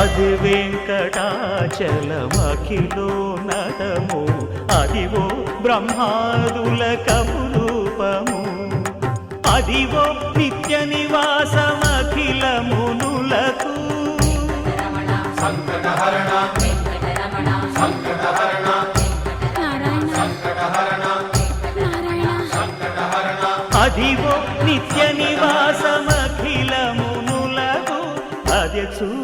అది వెంకటాచలమఖిలో నటము. అదివో బ్రహ్మాదుల కపురూపము. అదివో నిత్య నివాసమఖిల మునులకు సంకటహరణ సంకటహరణ నారాయణ సంకటహరణ నారాయణ. సంకటహరణ. అదివో నిత్య నివాసమఖిల మునులకు అదే చూడు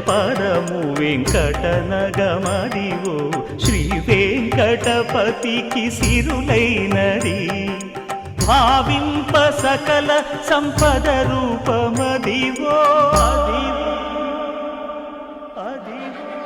పరము పదము వెంకటనగమదివో శ్రీ వెంకటపతికి సిరులైనది. భావింప సకల సంపద రూపమదివో అదివో అదివో.